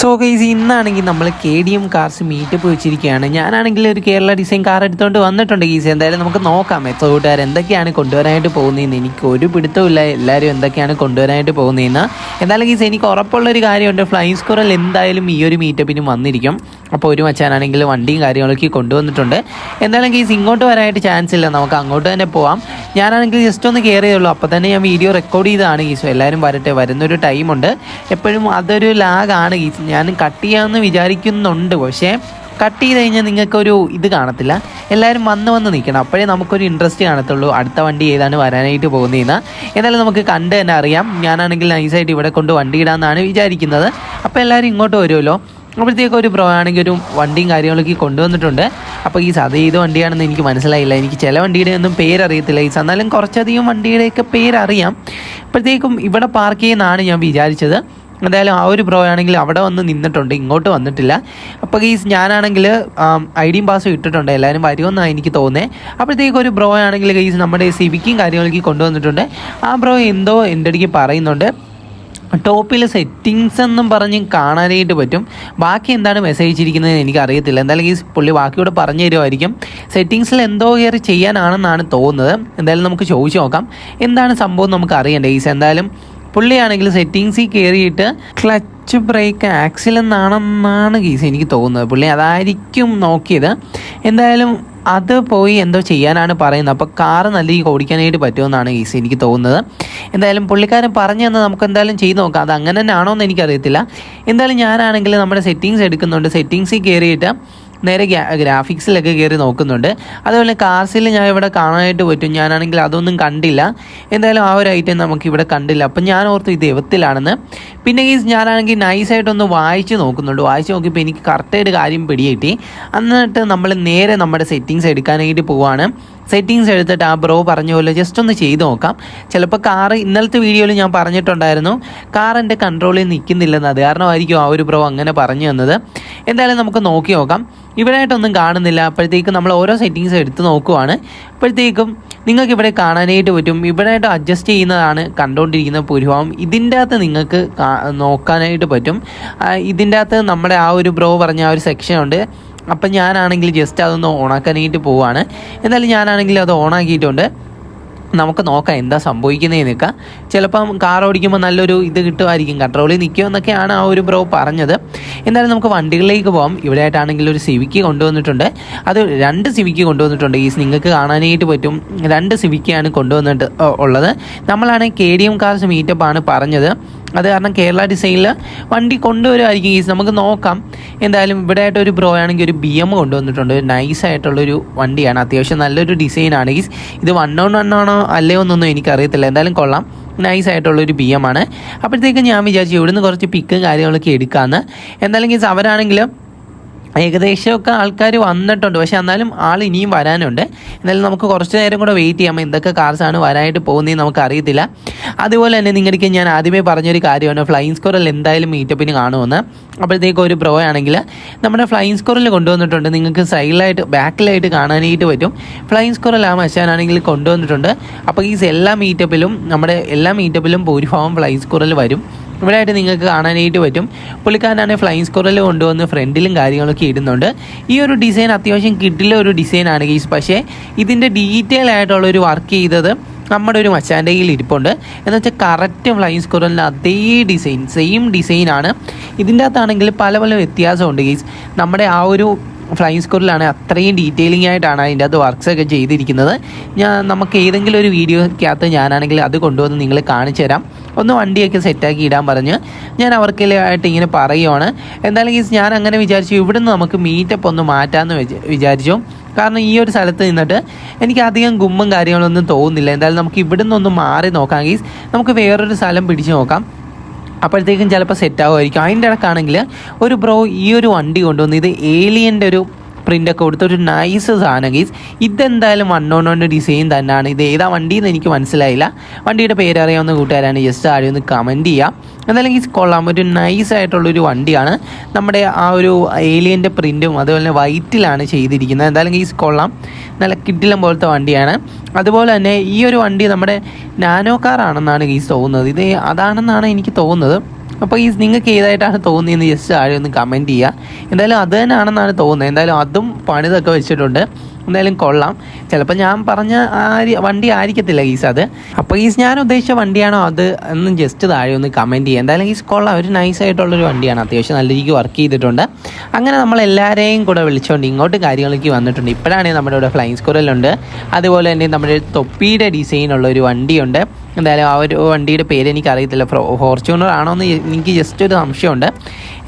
So guys ഇന്നാണെങ്കിൽ നമ്മൾ K D M cars meetup വെച്ചിരിക്കുകയാണ്. ഞാനാണെങ്കിൽ ഒരു കേരള ഡിസൈൻ കാർ എടുത്തുകൊണ്ട് വന്നിട്ടുണ്ട് ഗീസ് എന്തായാലും നമുക്ക് നോക്കാം. എത്ര കൂട്ടുകാർ എന്തൊക്കെയാണ് കൊണ്ടുവരാനായിട്ട് പോകുന്നതെന്ന് എനിക്ക് ഒരു പിടുത്തമില്ല എല്ലാവരും എന്തൊക്കെയാണ് കൊണ്ടുവരാനായിട്ട് പോകുന്നതെന്ന് എന്തായാലും ഗീസ് എനിക്ക് ഉറപ്പുള്ളൊരു കാര്യമുണ്ട്. ഫ്ലൈ സ്കോറിൽ എന്തായാലും ഈ ഒരു മീറ്റപ്പിന് വന്നിരിക്കും. അപ്പോൾ ഒരു മച്ചാനാണെങ്കിൽ വണ്ടിയും കാര്യങ്ങളൊക്കെ കൊണ്ടുവന്നിട്ടുണ്ട്. എന്തായാലും ഗീസ് ഇങ്ങോട്ട് വരാനായിട്ട് ചാൻസ് ഇല്ല. നമുക്ക് അങ്ങോട്ട് തന്നെ പോവാം. ഞാനാണെങ്കിൽ ജസ്റ്റ് ഒന്ന് കയറിയുള്ളൂ അപ്പോൾ തന്നെ ഞാൻ വീഡിയോ റെക്കോർഡ് ചെയ്തതാണ് ഗീസ് എല്ലാവരും വരട്ടെ. വരുന്നൊരു ടൈമുണ്ട് എപ്പോഴും അതൊരു ലാഗാണ് ഗീസ് ഞാൻ കട്ട് ചെയ്യാമെന്ന് വിചാരിക്കുന്നുണ്ട്. പക്ഷേ കട്ട് ചെയ്ത് കഴിഞ്ഞാൽ നിങ്ങൾക്കൊരു ഇത് കാണത്തില്ല. എല്ലാവരും വന്ന് വന്ന് നിൽക്കണം. അപ്പോഴേ നമുക്കൊരു ഇൻട്രസ്റ്റ് കാണത്തുള്ളൂ. അടുത്ത വണ്ടി ഏതാണ് വരാനായിട്ട് പോകുന്നതെന്ന്. എന്തായാലും നമുക്ക് കണ്ട് തന്നെ അറിയാം. ഞാനാണെങ്കിൽ നൈസായിട്ട് ഇവിടെ കൊണ്ട് വണ്ടി ഇടാമെന്നാണ് വിചാരിക്കുന്നത്. അപ്പോൾ എല്ലാവരും ഇങ്ങോട്ട് വരുമല്ലോ. അപ്പോഴത്തേക്ക് ഒരു പ്രോ ആണെങ്കിൽ ഒരു വണ്ടിയും കാര്യങ്ങളൊക്കെ കൊണ്ടുവന്നിട്ടുണ്ട്. അപ്പോൾ ഈ അത് ഏത് വണ്ടിയാണെന്ന് എനിക്ക് മനസ്സിലായില്ല. എനിക്ക് ചില വണ്ടിയുടെ ഒന്നും പേരറിയത്തില്ല. ഈ എന്നാലും കുറച്ചധികം വണ്ടിയുടെയൊക്കെ പേരറിയാം. അപ്പോഴത്തേക്കും ഇവിടെ പാർക്ക് ചെയ്യുന്നതാണ് ഞാൻ വിചാരിച്ചത്. എന്തായാലും ആ ഒരു ബ്രോ ആണെങ്കിൽ അവിടെ വന്ന് നിന്നിട്ടുണ്ട് ഇങ്ങോട്ട് വന്നിട്ടില്ല. അപ്പോൾ ഈ ഞാനാണെങ്കിൽ ഐ ഡിയും പാസും ഇട്ടിട്ടുണ്ട്. എല്ലാവരും വരുമെന്നാണ് എനിക്ക് തോന്നുന്നത് അപ്പോഴത്തേക്ക് ഒരു ബ്രോ ആണെങ്കിൽ ഗൈസ് നമ്മുടെ സിവിക്കും കാര്യങ്ങളൊക്കെ കൊണ്ടുവന്നിട്ടുണ്ട്. ആ ബ്രോ എന്തോ എന്റെ അടിക്ക് പറയുന്നുണ്ട്. ടോപ്പിൽ സെറ്റിങ്സ് എന്നും പറഞ്ഞ് കാണാനായിട്ട് പറ്റും. ബാക്കി എന്താണ് മെസ്സേജ് അയച്ചിരിക്കുന്നത് എനിക്കറിയത്തില്ല. എന്തായാലും ഈ പുള്ളി ബാക്കിയോട് പറഞ്ഞു തരുമായിരിക്കും. സെറ്റിങ്സിൽ എന്തോ കയറി ചെയ്യാനാണെന്നാണ് തോന്നുന്നത്. എന്തായാലും നമുക്ക് ചോദിച്ചു നോക്കാം. എന്താണ് സംഭവം നമുക്ക് അറിയണ്ടേ ഈസ് എന്തായാലും പുള്ളിയാണെങ്കിൽ സെറ്റിങ്സിൽ കയറിയിട്ട് ക്ലച്ച് ബ്രേക്ക് ആക്സിൽ എന്നാണെന്നാണ് ഗീസ് എനിക്ക് തോന്നുന്നത്. പുള്ളി അതായിരിക്കും നോക്കിയത്. എന്തായാലും അത് പോയി എന്തോ ചെയ്യാനാണ് പറയുന്നത്. അപ്പോൾ കാറ് നല്ല രീതിക്ക് ഓടിക്കാനായിട്ട് പറ്റുമെന്നാണ് ഗീസ് എനിക്ക് തോന്നുന്നത്. എന്തായാലും പുള്ളിക്കാരൻ പറഞ്ഞു തന്നെ നമുക്ക് എന്തായാലും ചെയ്ത് നോക്കാം. അത് അങ്ങനെ തന്നെ ആണോ എന്ന് എനിക്കറിയത്തില്ല. എന്തായാലും ഞാനാണെങ്കിൽ നമ്മുടെ സെറ്റിങ്സ് എടുക്കുന്നുണ്ട്. സെറ്റിങ്സിൽ കയറിയിട്ട് നേരെ ഗ്രാഫിക്സിലൊക്കെ കയറി നോക്കുന്നുണ്ട്. അതുപോലെ കാർസിൽ ഞാൻ ഇവിടെ കാണാനായിട്ട് പറ്റും. ഞാനാണെങ്കിൽ അതൊന്നും കണ്ടില്ല. എന്തായാലും ആ ഒരു ഐറ്റം നമുക്ക് ഇവിടെ കണ്ടില്ല. അപ്പം ഞാൻ ഓർത്തു ഇത് ദൈവത്തിലാണെന്ന്. പിന്നെ ഈ ഞാനാണെങ്കിൽ നൈസായിട്ടൊന്ന് വായിച്ച് നോക്കുന്നുണ്ട്. വായിച്ച് നോക്കിയപ്പോൾ എനിക്ക് കറക്റ്റായിട്ട് കാര്യം പിടികിട്ടി. എന്നിട്ട് നമ്മൾ നേരെ നമ്മുടെ സെറ്റിങ്സ് എടുക്കാനായിട്ട് പോവാണ്. സെറ്റിങ്സ് എടുത്തിട്ട് ആ ബ്രോ പറഞ്ഞ പോലെ ജസ്റ്റ് ഒന്ന് ചെയ്ത് നോക്കാം. ചിലപ്പോൾ കാറ് ഇന്നലത്തെ വീഡിയോയിൽ ഞാൻ പറഞ്ഞിട്ടുണ്ടായിരുന്നു. കാർ എന്റെ കൺട്രോളിൽ നിൽക്കുന്നില്ലെന്ന്. അത് കാരണമായിരിക്കും ആ ഒരു ബ്രോ അങ്ങനെ പറഞ്ഞു തന്നത്. എന്തായാലും നമുക്ക് നോക്കി നോക്കാം. ഇവിടെയായിട്ടൊന്നും കാണുന്നില്ല. അപ്പോഴത്തേക്കും നമ്മൾ ഓരോ സെറ്റിങ്സ് എടുത്ത് നോക്കുവാണ്. അപ്പോഴത്തേക്കും നിങ്ങൾക്ക് ഇവിടെ കാണാനായിട്ട് പറ്റും. ഇവിടെയായിട്ട് അഡ്ജസ്റ്റ് ചെയ്യുന്നതാണ് കണ്ടുകൊണ്ടിരിക്കുന്ന ഭൂരിഭാഗം. ഇതിന്റെ അകത്ത് നിങ്ങൾക്ക് നോക്കാനായിട്ട് പറ്റും. ഇതിന്റെ അകത്ത് നമ്മുടെ ആ ഒരു ബ്രോ പറഞ്ഞ ആ ഒരു സെക്ഷൻ ഉണ്ട്. അപ്പം ഞാനാണെങ്കിൽ ജസ്റ്റ് അതൊന്ന് ഓണാക്കാനായിട്ട് പോവാണ്. എന്നാലും ഞാനാണെങ്കിൽ അത് ഓണാക്കിയിട്ടുണ്ട്. നമുക്ക് നോക്കാം എന്താ സംഭവിക്കുന്നതെന്ന് നിൽക്കാം ചിലപ്പം കാർ ഓടിക്കുമ്പോൾ നല്ലൊരു ഇത് കിട്ടുമായിരിക്കും. കൺട്രോളിൽ നിൽക്കുമെന്നൊക്കെയാണ് ആ ഒരു ബ്രോ പറഞ്ഞത്. എന്തായാലും നമുക്ക് വണ്ടികളിലേക്ക് പോകാം ഇവിടെ ആയിട്ടാണെങ്കിൽ ഒരു സിവിക്ക് കൊണ്ടുവന്നിട്ടുണ്ട്. അത് രണ്ട് സിവിക്ക് കൊണ്ടുവന്നിട്ടുണ്ട്. ഈ നിങ്ങൾക്ക് കാണാനായിട്ട് പറ്റും. രണ്ട് സിവിക്കാണ് കൊണ്ടുവന്നിട്ട് ഉള്ളത്. നമ്മളാണ് കെ ഡി എം കാർസ് മീറ്റപ്പാണ് പറഞ്ഞത്. അത് കാരണം കേരള ഡിസൈനിൽ വണ്ടി കൊണ്ടുവരുമായിരിക്കും ഈസ്. നമുക്ക് നോക്കാം. എന്തായാലും ഇവിടെ ആയിട്ട് ഒരു ബ്രോ ആണെങ്കിൽ ഒരു ബി എം കൊണ്ടുവന്നിട്ടുണ്ട്. നൈസ് ആയിട്ടുള്ളൊരു വണ്ടിയാണ്. അത്യാവശ്യം നല്ലൊരു ഡിസൈനാണ് ഈസ് ഇത് വൺ ഓൺ വൺ ആണോ അല്ലയോ എന്നൊന്നും എനിക്കറിയത്തില്ല. എന്തായാലും കൊള്ളാം. നൈസ് ആയിട്ടുള്ളൊരു ബി എം ആണ്. അപ്പോഴത്തേക്കും ഞാൻ വിചാരിച്ചു ഇവിടുന്ന് കുറച്ച് പിക്കും കാര്യങ്ങളൊക്കെ എടുക്കാമെന്ന് എന്തായാലും ഗീസ് അവരാണെങ്കിലും ഏകദേശമൊക്കെ ആൾക്കാർ വന്നിട്ടുണ്ട്. പക്ഷെ എന്നാലും ആൾ ഇനിയും വരാനുണ്ട്. എന്നാലും നമുക്ക് കുറച്ച് നേരം കൂടെ വെയിറ്റ് ചെയ്യാം. എന്തൊക്കെ കാർസാണ് വരാനായിട്ട് പോകുന്നതെന്ന് നമുക്ക് അറിയത്തില്ല. അതുപോലെ തന്നെ നിങ്ങൾക്ക് ഞാൻ ആദ്യമേ പറഞ്ഞൊരു കാര്യമാണ്. ഫ്ലൈങ് സ്കോറിൽ എന്തായാലും മീറ്റപ്പിന് കാണുമെന്ന്. അപ്പോഴത്തേക്ക് ഒരു പ്രോ ആണെങ്കിൽ നമ്മുടെ ഫ്ലൈങ് സ്കോറിൽ കൊണ്ടുവന്നിട്ടുണ്ട്. നിങ്ങൾക്ക് സൈഡിലായിട്ട് ബാക്കിലായിട്ട് കാണാനായിട്ട് പറ്റും. ഫ്ലൈങ് സ്കോറിൽ ആ മച്ചാനാണെങ്കിൽ കൊണ്ടുവന്നിട്ടുണ്ട്. അപ്പോൾ ഈ എല്ലാ മീറ്റപ്പിലും നമ്മുടെ എല്ലാ മീറ്റപ്പിലും ഭൂരിഭാഗം ഫ്ലൈങ് സ്കോറിൽ വരും. ഇവിടെ ആയിട്ട് നിങ്ങൾക്ക് കാണാനായിട്ട് പറ്റും. പുള്ളിക്കാരനാണ് ഫ്ലൈങ് സ്കോറിൽ കൊണ്ടുവന്ന് ഫ്രണ്ടിലും കാര്യങ്ങളൊക്കെ ഇടുന്നുണ്ട്. ഈ ഒരു ഡിസൈൻ അത്യാവശ്യം കിട്ടില്ല ഒരു ഡിസൈനാണ് ഗീസ് പക്ഷേ ഇതിന്റെ ഡീറ്റെയിൽ ആയിട്ടുള്ള ഒരു വർക്ക് ചെയ്തത് നമ്മുടെ ഒരു മച്ചാന്റെ കയ്യിൽ ഇരിപ്പുണ്ട്. എന്ന് വെച്ചാൽ കറക്റ്റ് ഫ്ലൈങ് സ്കോറിന്റെ അതേ ഡിസൈൻ സെയിം ഡിസൈനാണ് ഇതിന്റെ അകത്താണെങ്കിൽ പല പല വ്യത്യാസമുണ്ട് ഗീസ് നമ്മുടെ ആ ഒരു ഫ്ലൈങ് സ്കൂളിലാണ് അത്രയും ഡീറ്റെയിലിംഗ് ആയിട്ടാണ് അതിന്റെ അത് വർക്ക്സ് ഒക്കെ ചെയ്തിരിക്കുന്നത്. ഞാൻ നമുക്ക് ഏതെങ്കിലും ഒരു വീഡിയോക്കകത്ത് ഞാനാണെങ്കിൽ അത് കൊണ്ടുവന്ന് നിങ്ങൾ കാണിച്ചു തരാം. ഒന്ന് വണ്ടിയൊക്കെ സെറ്റാക്കി ഇടാൻ പറഞ്ഞ് ഞാൻ അവർക്കായിട്ട് ഇങ്ങനെ പറയുവാണ്. എന്തായാലും ഈ ഞാൻ അങ്ങനെ വിചാരിച്ചു ഇവിടുന്ന് നമുക്ക് മീറ്റപ്പ് ഒന്ന് മാറ്റാമെന്ന് വിചാരിച്ചു. കാരണം ഈ ഒരു സ്ഥലത്ത് നിന്നിട്ട് എനിക്ക് അധികം ഗുമ്മും കാര്യങ്ങളൊന്നും തോന്നുന്നില്ല. എന്തായാലും നമുക്ക് ഇവിടുന്ന് ഒന്ന് മാറി നോക്കാം ഗീസ് നമുക്ക് വേറൊരു സ്ഥലം പിടിച്ചു നോക്കാം. അപ്പോഴത്തേക്കും ചിലപ്പോൾ സെറ്റ് ആവുമായിരിക്കും. അതിന്റെ ഇടക്കാണെങ്കിൽ ഒരു ബ്രോ ഈ ഒരു വണ്ടി കൊണ്ടുവന്ന് ഇത് ഏലിയന്റെ ഒരു പ്രിന്റൊക്കെ കൊടുത്ത ഒരു നൈസ് സാധനം ഗീസ് ഇതെന്തായാലും വൺ ഓൺ വൺ ഡിസൈൻ തന്നെയാണ് ഇത് ഏതാ വണ്ടി എന്ന് എനിക്ക് മനസ്സിലായില്ല. വണ്ടിയുടെ പേരറിയാവുന്ന കൂട്ടുകാരാണ് ജസ്റ്റ് ആരും ഒന്ന് കമന്റ് ചെയ്യാം. എന്തായാലും ഗീസ് കൊള്ളാം. ഒരു നൈസ് ആയിട്ടുള്ളൊരു വണ്ടിയാണ്. നമ്മുടെ ആ ഒരു ഏലിയന്റെ പ്രിന്റും അതുപോലെ തന്നെ വൈറ്റിലാണ് ചെയ്തിരിക്കുന്നത്. എന്തായാലും ഗീസ് കൊള്ളാം. നല്ല കിഡിലം പോലത്തെ വണ്ടിയാണ്. അതുപോലെ തന്നെ ഈ ഒരു വണ്ടി നമ്മുടെ നാനോ കാർ ആണെന്നാണ് ഗീസ് തോന്നുന്നത്. ഇത് അതാണെന്നാണ് എനിക്ക് തോന്നുന്നത്. അപ്പോൾ ഈ നിങ്ങൾക്ക് ഏതായിട്ടാണ് തോന്നിയെന്ന് ജസ്റ്റ് ആരും ഒന്ന് കമന്റ് ചെയ്യുക എന്തായാലും അത് തന്നെയാണെന്നാണ് തോന്നുന്നത്. എന്തായാലും അതും പണിതൊക്കെ വെച്ചിട്ടുണ്ട്. എന്തായാലും കൊള്ളാം. ചിലപ്പോൾ ഞാൻ പറഞ്ഞ വണ്ടി ആയിരിക്കത്തില്ല ഗീസ് അത്. അപ്പോൾ ഗീസ് ഞാൻ ഉദ്ദേശിച്ച വണ്ടിയാണോ അത് എന്ന് ജസ്റ്റ് താഴെ ഒന്ന് കമന്റ് ചെയ്യുക എന്തായാലും ഗീസ് കൊള്ളാം. ഒരു നൈസ് ആയിട്ടുള്ളൊരു വണ്ടിയാണ്. അത്യാവശ്യം നല്ല രീതിക്ക് വർക്ക് ചെയ്തിട്ടുണ്ട്. അങ്ങനെ നമ്മൾ എല്ലാവരെയും കൂടെ വിളിച്ചുകൊണ്ട് ഇങ്ങോട്ട് കാര്യങ്ങളിലേക്ക് വന്നിട്ടുണ്ട്. ഇപ്പോഴാണെങ്കിൽ നമ്മുടെ ഇവിടെ ഫ്ലൈങ് സ്കൂറിലുണ്ട് അതുപോലെ തന്നെ നമ്മുടെ തൊപ്പിയുടെ ഡിസൈനുള്ള ഒരു വണ്ടിയുണ്ട്. എന്തായാലും ആ ഒരു വണ്ടിയുടെ പേര് എനിക്ക് അറിയത്തില്ല ഫോർച്യൂണർ ആണോ എന്ന് എനിക്ക് ജസ്റ്റ് ഒരു സംശയമുണ്ട്.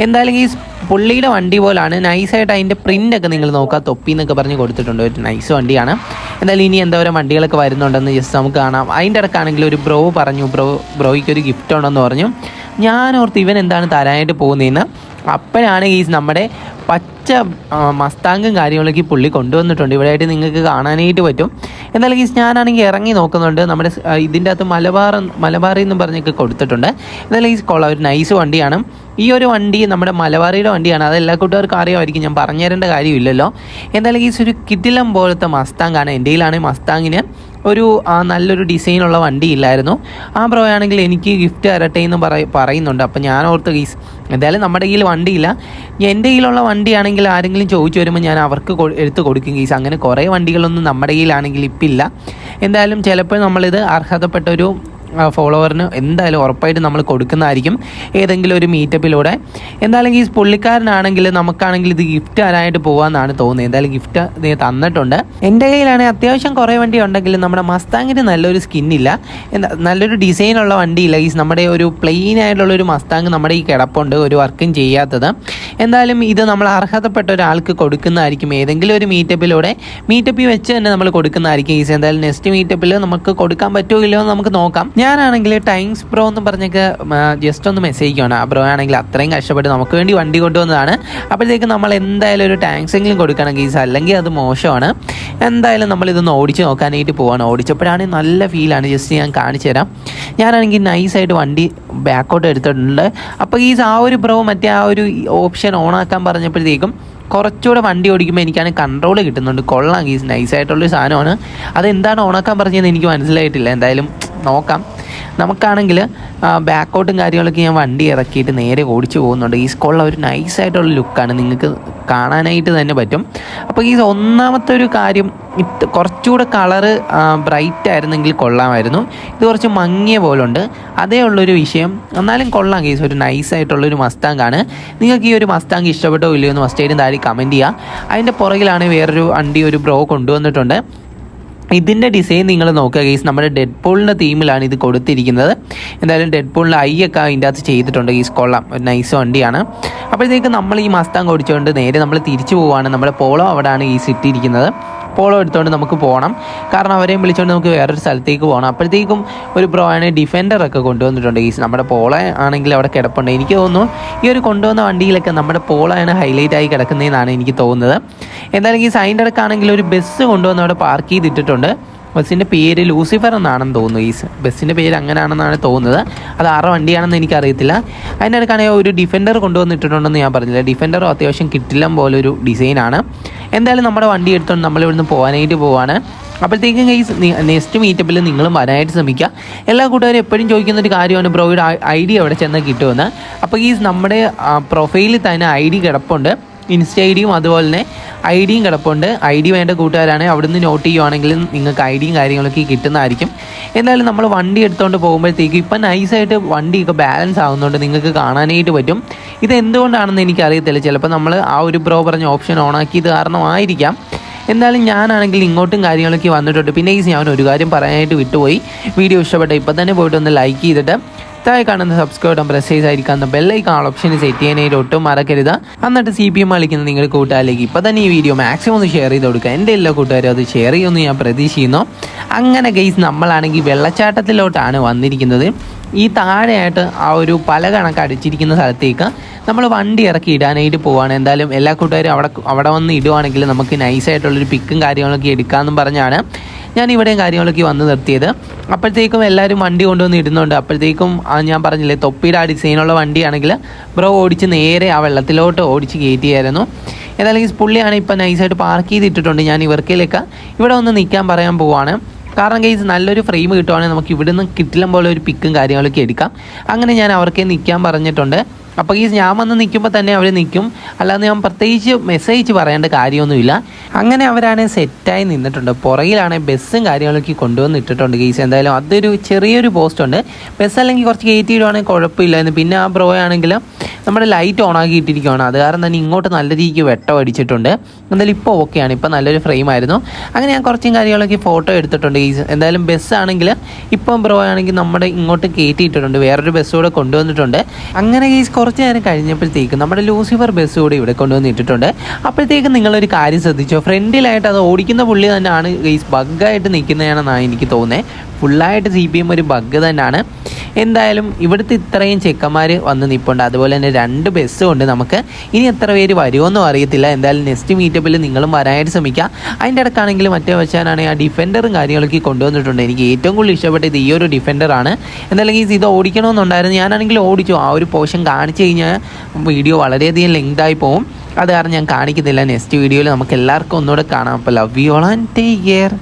എന്തായാലും ഈ പുള്ളിയുടെ വണ്ടി പോലാണ് നൈസായിട്ട് അതിന്റെ പ്രിന്റൊക്കെ നിങ്ങൾ നോക്കുക തൊപ്പി എന്നൊക്കെ പറഞ്ഞ് കൊടുത്തിട്ടുണ്ട്. ഒരു നൈസ് വണ്ടിയാണ്. എന്തായാലും ഇനി എന്താ എന്തോരം വണ്ടികളൊക്കെ വരുന്നുണ്ടെന്ന് ജസ്റ്റ് നമുക്ക് കാണാം. അതിന്റെ ഇടക്കാണെങ്കിൽ ഒരു ബ്രോ പറഞ്ഞു. ബ്രോ ബ്രോയ്ക്ക് ഒരു ഗിഫ്റ്റ് ഉണ്ടെന്ന് പറഞ്ഞു. ഞാൻ ഓർത്ത് ഇവൻ എന്താണ് തരാനായിട്ട് പോകുന്നതെന്ന് അപ്പോഴാണ് ഈ നമ്മുടെ പച്ച ആ, മസ്താങ്കും കാര്യങ്ങളൊക്കെ പുള്ളി കൊണ്ടുവന്നിട്ടുണ്ട്. ഇവിടെ ആയിട്ട് നിങ്ങൾക്ക് കാണാനായിട്ട് പറ്റും. എന്നാലും ഈ ഞാനാണെങ്കിൽ ഇറങ്ങി നോക്കുന്നുണ്ട്. നമ്മുടെ ഇതിന്റെ അകത്ത് മലബാർ മലബാറി എന്നും പറഞ്ഞൊക്കെ കൊടുത്തിട്ടുണ്ട്. എന്നാലും ഈ കൊള്ള ഒരു നൈസ് വണ്ടിയാണ്. ഈ ഒരു വണ്ടി നമ്മുടെ മലബാറിയുടെ വണ്ടിയാണ്. അത് എല്ലാ കൂട്ടുകാർക്കും അറിയാമായിരിക്കും. ഞാൻ പറഞ്ഞു തരേണ്ട കാര്യമില്ലല്ലോ. എന്തായാലും ഈ ഒരു കിറ്റിലം പോലത്തെ മസ്താങ്കാണ് എന്റെ കയ്യിലാണെങ്കിൽ മസ്താങ്ങിന് ഒരു നല്ലൊരു ഡിസൈനുള്ള വണ്ടി ഇല്ലായിരുന്നു. ആ ബ്രോ ആണെങ്കിൽ എനിക്ക് ഗിഫ്റ്റ് തരട്ടെ എന്ന് പറയുന്നുണ്ട്. അപ്പോൾ ഞാൻ ഓർത്ത് ഗീസ് എന്തായാലും നമ്മുടെ കയ്യിൽ വണ്ടിയില്ല. എന്റെ കയ്യിലുള്ള വണ്ടിയാണെങ്കിൽ ആരെങ്കിലും ചോദിച്ചു വരുമ്പോൾ ഞാൻ അവർക്ക് എടുത്ത് കൊടുക്കും ഗീസ്. അങ്ങനെ കുറേ വണ്ടികളൊന്നും നമ്മുടെ കയ്യിലാണെങ്കിൽ ഇപ്പില്ല. എന്തായാലും ചിലപ്പോൾ നമ്മളിത് അർഹതപ്പെട്ട ഒരു ഫോളോവറിന് എന്തായാലും ഉറപ്പായിട്ടും നമ്മൾ കൊടുക്കുന്നതായിരിക്കും ഏതെങ്കിലും ഒരു മീറ്റപ്പിലൂടെ എന്തായാലും ഈ പുള്ളിക്കാരനാണെങ്കിൽ നമുക്കാണെങ്കിൽ ഇത് ഗിഫ്റ്റ് തരാനായിട്ട് പോകാമെന്നാണ് തോന്നുന്നത്. എന്തായാലും ഗിഫ്റ്റ് നീ തന്നിട്ടുണ്ട്. എന്റെ കയ്യിലാണെങ്കിൽ അത്യാവശ്യം കുറേ വണ്ടി ഉണ്ടെങ്കിലും നമ്മുടെ മസ്താങ്ങിന് നല്ലൊരു സ്കിന്നില്ല എന്താ നല്ലൊരു ഡിസൈനുള്ള വണ്ടിയില്ല. ഈ നമ്മുടെ ഒരു പ്ലെയിൻ ആയിട്ടുള്ള ഒരു മസ്താങ് നമ്മുടെ ഈ കിടപ്പുണ്ട് ഒരു വർക്കും ചെയ്യാത്തത്. എന്തായാലും ഇത് നമ്മൾ അർഹതപ്പെട്ട ഒരാൾക്ക് കൊടുക്കുന്നതായിരിക്കും. ഏതെങ്കിലും ഒരു മീറ്റപ്പിലൂടെ മീറ്റപ്പിൽ വെച്ച് തന്നെ നമ്മൾ കൊടുക്കുന്നതായിരിക്കും. ഈസ് എന്തായാലും നെക്സ്റ്റ് മീറ്റപ്പിൽ നമുക്ക് കൊടുക്കാൻ പറ്റുമോ ഇല്ലയോ നമുക്ക് നോക്കാം. ഞാനാണെങ്കിൽ ടൈംസ് പ്രോ എന്ന് പറഞ്ഞൊക്കെ ജസ്റ്റ് ഒന്ന് മെസ്സേജ് ചെയ്യണം ആ ബ്രോ ആണെങ്കിൽ അത്രയും കഷ്ടപ്പെട്ട് നമുക്ക് വേണ്ടി വണ്ടി കൊണ്ടുവന്നതാണ്. അപ്പോഴത്തേക്ക് നമ്മൾ എന്തായാലും ഒരു ടാങ്ക്സ് എങ്കിലും കൊടുക്കണം ഗീസ്. അല്ലെങ്കിൽ അത് മോശമാണ്. എന്തായാലും നമ്മളിതൊന്ന് ഓടിച്ച് നോക്കാനായിട്ട് പോവാണ്. ഓടിച്ചപ്പോഴാണെങ്കിൽ നല്ല ഫീലാണ് ജസ്റ്റ് ഞാൻ കാണിച്ചു തരാം. ഞാനാണെങ്കിൽ നൈസായിട്ട് വണ്ടി ബാക്കോട്ട് എടുത്തിട്ടുണ്ട്. അപ്പോൾ ഗീസ് ആ ഒരു ബ്രോ മറ്റേ ആ ഒരു ഓപ്ഷൻ ഓണാക്കാൻ പറഞ്ഞപ്പോഴത്തേക്കും കുറച്ചുകൂടെ വണ്ടി ഓടിക്കുമ്പോൾ എനിക്കാണ് കൺട്രോൾ കിട്ടുന്നുണ്ട്. കൊള്ളാം ഗീസ്. നൈസായിട്ടുള്ളൊരു സാധനമാണ്. അതെന്താണ് ഓണാക്കാൻ പറഞ്ഞതെന്ന് എനിക്ക് മനസ്സിലായിട്ടില്ല. എന്തായാലും നോക്കാം. നമുക്കാണെങ്കിൽ ബാക്കോട്ടും കാര്യങ്ങളൊക്കെ ഞാൻ വണ്ടി ഇറക്കിയിട്ട് നേരെ ഓടിച്ചു പോകുന്നുണ്ട്. ഈ സ്കോളിൽ ഒരു നൈസായിട്ടുള്ള ലുക്കാണ് നിങ്ങൾക്ക് കാണാനായിട്ട് തന്നെ പറ്റും. അപ്പോൾ ഈ ഒന്നാമത്തെ ഒരു കാര്യം ഇത് കുറച്ചുകൂടെ കളറ് ബ്രൈറ്റ് ആയിരുന്നെങ്കിൽ കൊള്ളാമായിരുന്നു. ഇത് കുറച്ച് മങ്ങിയ പോലെ ഉണ്ട് അതേ ഉള്ളൊരു വിഷയം. എന്നാലും കൊള്ളാം കേസ് ഒരു നൈസായിട്ടുള്ളൊരു മസ്താങ്കാണ് നിങ്ങൾക്ക് ഈ ഒരു മസ്താങ്ക് ഇഷ്ടപ്പെട്ടോ ഇല്ലയോ എന്ന് മസ്റ്റായിട്ടും താഴെ കമന്റ് ചെയ്യുക അതിന്റെ പുറകിലാണ് വേറൊരു വണ്ടി ഒരു ബ്രോ കൊണ്ടുവന്നിട്ടുണ്ട്. ഇതിന്റെ ഡിസൈൻ നിങ്ങൾ നോക്കുക ഗീസ് നമ്മുടെ ഡെഡ് പോളിന്റെ തീമിലാണ് ഇത് കൊടുത്തിരിക്കുന്നത്. എന്തായാലും ഡെഡ് പോളിന്റെ ഐ ഒക്കെ അതിന്റെ അകത്ത് ചെയ്തിട്ടുണ്ട് ഗീസ് കൊള്ളാം. ഒരു നൈസ് വണ്ടിയാണ്. അപ്പോഴത്തേക്ക് നമ്മൾ ഈ മസ്താങ് ഓടിച്ചുകൊണ്ട് നേരെ നമ്മൾ തിരിച്ചു പോവുകയാണ് നമ്മുടെ പോളോ അവിടെയാണ് ഈ സിറ്റി ഇരിക്കുന്നത് പോളോ എടുത്തുകൊണ്ട് നമുക്ക് പോകണം കാരണം അവരെയും വിളിച്ചുകൊണ്ട് നമുക്ക് വേറൊരു സ്ഥലത്തേക്ക് പോകണം അപ്പോഴത്തേക്കും ഒരു പ്രോ ആണ് കൊണ്ടുവന്നിട്ടുണ്ട്. ഈ നമ്മുടെ പോള ആണെങ്കിൽ അവിടെ കിടപ്പുണ്ട്. എനിക്ക് തോന്നുന്നു ഈ ഒരു കൊണ്ടുവന്ന വണ്ടിയിലൊക്കെ നമ്മുടെ പോളയാണ് ഹൈലൈറ്റ് ആയി കിടക്കുന്നതെന്നാണ് എനിക്ക് തോന്നുന്നത്. എന്തായാലും ഈ സൈന്റെ അടുക്കാണെങ്കിൽ ഒരു ബസ് കൊണ്ടുവന്ന് അവിടെ പാർക്ക് ചെയ്തിട്ടിട്ടുണ്ട്. ബസ്സിന്റെ പേര് ലൂസിഫർ എന്നാണെന്ന് തോന്നുന്നു. ഈ ബസ്സിന്റെ പേര് അങ്ങനെയാണെന്നാണ് തോന്നുന്നത്. അത് ആറ് വണ്ടിയാണെന്ന് എനിക്കറിയത്തില്ല. അതിന്റെ അടുക്കാണെങ്കിൽ ഒരു ഡിഫൻഡർ കൊണ്ടുവന്നിട്ടുണ്ടെന്ന് ഞാൻ പറഞ്ഞില്ല. ഡിഫൻഡറും അത്യാവശ്യം കിട്ടില്ലം പോലെ ഒരു ഡിസൈനാണ്. എന്തായാലും നമ്മുടെ വണ്ടി എടുത്തുകൊണ്ട് നമ്മൾ ഇവിടുന്ന് പോകാനായിട്ട് പോവാണ്. അപ്പോഴത്തേക്കും ഈ നെക്സ്റ്റ് മീറ്റപ്പിൽ നിങ്ങളും വരാനായിട്ട് ശ്രമിക്കുക. എല്ലാ കൂട്ടുകാരും എപ്പോഴും ചോദിക്കുന്ന ഒരു കാര്യമാണ് ബ്രോയുടെ ഐ ഡി എവിടെ ചെന്ന് കിട്ടുമെന്ന്? അപ്പോൾ ഈ നമ്മുടെ പ്രൊഫൈലിൽ തന്നെ ഐ ഡി കിടപ്പുണ്ട്. ഇൻസ്റ്റ ഐ ഡിയും അതുപോലെ തന്നെ ഐ ഡിയും കിടപ്പുണ്ട്. ഐ ഡി വേണ്ട കൂട്ടുകാരാണ് അവിടുന്ന് നോട്ട് ചെയ്യുവാണെങ്കിൽ നിങ്ങൾക്ക് ഐ ഡിയും കാര്യങ്ങളൊക്കെ കിട്ടുന്നതായിരിക്കും. എന്തായാലും നമ്മൾ വണ്ടി എടുത്തുകൊണ്ട് പോകുമ്പോഴത്തേക്ക് ഇപ്പം നൈസായിട്ട് വണ്ടിയൊക്കെ ബാലൻസ് ആകുന്നുണ്ട് നിങ്ങൾക്ക് കാണാനായിട്ട് പറ്റും. ഇത് എന്തുകൊണ്ടാണെന്ന് എനിക്കറിയത്തില്ല. ചിലപ്പോൾ നമ്മൾ ആ ഒരു ബ്രോ പറഞ്ഞ ഓപ്ഷൻ ഓണാക്കിയത് കാരണമായിരിക്കാം. എന്തായാലും ഞാനാണെങ്കിൽ ഇങ്ങോട്ടും കാര്യങ്ങളൊക്കെ വന്നിട്ടുണ്ട്. പിന്നെ ഈ ഞാൻ ഒരു കാര്യം പറയാനായിട്ട് വിട്ടുപോയി. വീഡിയോ ഇഷ്ടപ്പെട്ട ഇപ്പം തന്നെ പോയിട്ട് ഒന്ന് ലൈക്ക് ചെയ്തിട്ട് താഴെ കാണുന്ന സബ്സ്ക്രൈബ് ബട്ടൺ പ്രസ് ചെയ്തായിരിക്കുന്ന ബെല്ലൈക്കാൾ ഓപ്ഷൻ സെറ്റ് ചെയ്യാനായിട്ട് ഒട്ടും മറക്കരുത്. എന്നിട്ട് സി പി എം കളിക്കുന്ന നിങ്ങളുടെ കൂട്ടുകാരിലേക്ക് ഇപ്പം തന്നെ ഈ വീഡിയോ മാക്സിമം ഒന്ന് ഷെയർ ചെയ്ത് കൊടുക്കുക. എന്റെ എല്ലാ കൂട്ടുകാരും അത് ഷെയർ ചെയ്യുമെന്ന് ഞാൻ പ്രതീക്ഷിക്കുന്നു. അങ്ങനെ ഗെയ്സ് നമ്മളാണെങ്കിൽ വെള്ളച്ചാട്ടത്തിലോട്ടാണ് വന്നിരിക്കുന്നത്. ഈ താഴെയായിട്ട് ആ ഒരു പല കണക്ക് അടിച്ചിരിക്കുന്ന സ്ഥലത്തേക്ക് നമ്മൾ വണ്ടി ഇറക്കി ഇടാനായിട്ട് പോവാണ്. എന്തായാലും എല്ലാ കൂട്ടുകാരും അവിടെ അവിടെ വന്ന് ഇടുവാണെങ്കിൽ നമുക്ക് നൈസായിട്ടുള്ളൊരു പിക്കും കാര്യങ്ങളൊക്കെ എടുക്കാമെന്നും പറഞ്ഞാണ്. ഞാൻ ഇവിടെയും കാര്യങ്ങളൊക്കെ വന്ന് നിർത്തിയത്. അപ്പോഴത്തേക്കും എല്ലാവരും വണ്ടി കൊണ്ടുവന്ന് ഇടുന്നുണ്ട്. അപ്പോഴത്തേക്കും ഞാൻ പറഞ്ഞില്ലേ തൊപ്പിയുടെ ആ ഡിസൈനുള്ള വണ്ടിയാണെങ്കിൽ ബ്രോ ഓടിച്ച് നേരെ ആ വെള്ളത്തിലോട്ട് ഓടിച്ച് കയറ്റിയായിരുന്നു. ഏതായാലും പുള്ളിയാണ് ഇപ്പം നൈസായിട്ട് പാർക്ക് ചെയ്തിട്ടിട്ടുണ്ട്. ഞാൻ ഇവർക്കിലേക്ക് ഇവിടെ ഒന്ന് നിൽക്കാൻ പറയാൻ പോവാണ്. കാരണം കേസ് നല്ലൊരു ഫ്രെയിം കിട്ടുവാണെങ്കിൽ നമുക്ക് ഇവിടുന്ന് കിട്ടില്ല പോലെ ഒരു പിക്കും കാര്യങ്ങളൊക്കെ എടുക്കാം. അങ്ങനെ ഞാൻ അവർക്കേ നിൽക്കാൻ പറഞ്ഞിട്ടുണ്ട്. അപ്പോൾ ഈ ഞാൻ വന്ന് നിൽക്കുമ്പോൾ തന്നെ അവർ നിൽക്കും. അല്ലാതെ ഞാൻ പ്രത്യേകിച്ച് മെസ്സേജ് പറയേണ്ട കാര്യമൊന്നുമില്ല. അങ്ങനെ അവരാണെങ്കിൽ സെറ്റായി നിന്നിട്ടുണ്ട്. പുറകിലാണെ ബസ്സും കാര്യങ്ങളൊക്കെ കൊണ്ടുവന്ന് ഇട്ടിട്ടുണ്ട് കേസ് എന്തായാലും അതൊരു ചെറിയൊരു പോസ്റ്റ് ഉണ്ട്. ബസ് അല്ലെങ്കിൽ കുറച്ച് കയറ്റി ഇടുവാണെങ്കിൽ കുഴപ്പമില്ലായിരുന്നു. പിന്നെ ആ ബ്രോ ആണെങ്കിൽ നമ്മുടെ ലൈറ്റ് ഓൺ ഇട്ടിരിക്കുകയാണ് അത് കാരണം തന്നെ ഇങ്ങോട്ട് നല്ല രീതിക്ക് വെട്ടം അടിച്ചിട്ടുണ്ട്. എന്തായാലും ഇപ്പോൾ ഓക്കെയാണ് ഇപ്പോൾ നല്ലൊരു ഫ്രെയിം ആയിരുന്നു. അങ്ങനെ ഞാൻ കുറച്ചും കാര്യങ്ങളൊക്കെ ഫോട്ടോ എടുത്തിട്ടുണ്ട് ഈ എന്തായാലും ബസ് ആണെങ്കിൽ ഇപ്പം ബ്രോ ആണെങ്കിൽ നമ്മുടെ ഇങ്ങോട്ട് കയറ്റിയിട്ടുണ്ട് വേറൊരു ബസ് കൂടെ കൊണ്ടുവന്നിട്ടുണ്ട്. അങ്ങനെ കേസ് കുറച്ച് നേരം കഴിഞ്ഞപ്പോഴത്തേക്കും നമ്മുടെ ലൂസിഫർ ബസ് കൂടി ഇവിടെ കൊണ്ടുവന്ന് ഇട്ടിട്ടുണ്ട്. അപ്പോഴത്തേക്കും നിങ്ങളൊരു കാര്യം ശ്രദ്ധിച്ചോ? ഫ്രണ്ടിലായിട്ട് അത് ഓടിക്കുന്ന പുള്ളി തന്നെയാണ് ഈ ബഗ്ഗായിട്ട് നിൽക്കുന്നതാണെന്നാണ് എനിക്ക് തോന്നുന്നത് ഫുള്ളായിട്ട് സി പി എം ഒരു ബഗ് തന്നെയാണ്. എന്തായാലും ഇവിടുത്തെ ഇത്രയും ചെക്കന്മാർ വന്ന് നിൽപ്പുണ്ട് അതുപോലെ തന്നെ രണ്ട് ബസ്സും ഉണ്ട് നമുക്ക്. ഇനി എത്ര പേര് വരുമോന്നും അറിയത്തില്ല. എന്തായാലും നെക്സ്റ്റ് മീറ്റപ്പിൽ നിങ്ങളും വരാനായിട്ട് ശ്രമിക്കുക അതിന്റെ ഇടക്കാണെങ്കിൽ മറ്റേ വെച്ചാണെങ്കിൽ ആ ഡിഫൻഡറും കാര്യങ്ങളൊക്കെ കൊണ്ടുവന്നിട്ടുണ്ട്. എനിക്ക് ഏറ്റവും കൂടുതൽ ഇഷ്ടപ്പെട്ടത് ഈ ഒരു ഡിഫൻഡറാണ് എന്തായാലും ഇത് ഓടിക്കണമെന്നുണ്ടായിരുന്നു. ഞാനാണെങ്കിൽ ഓടിച്ചു. ആ ഒരു പോഷൻ പോർഷൻ കാണിച്ചു കഴിഞ്ഞാൽ വീഡിയോ വളരെയധികം ലെങ്തായി പോകും അത് കാരണം ഞാൻ കാണിക്കുന്നില്ല. നെക്സ്റ്റ് വീഡിയോയിൽ നമുക്ക് എല്ലാവർക്കും ഒന്നുകൂടെ കാണാം. അപ്പോൾ love you all and take care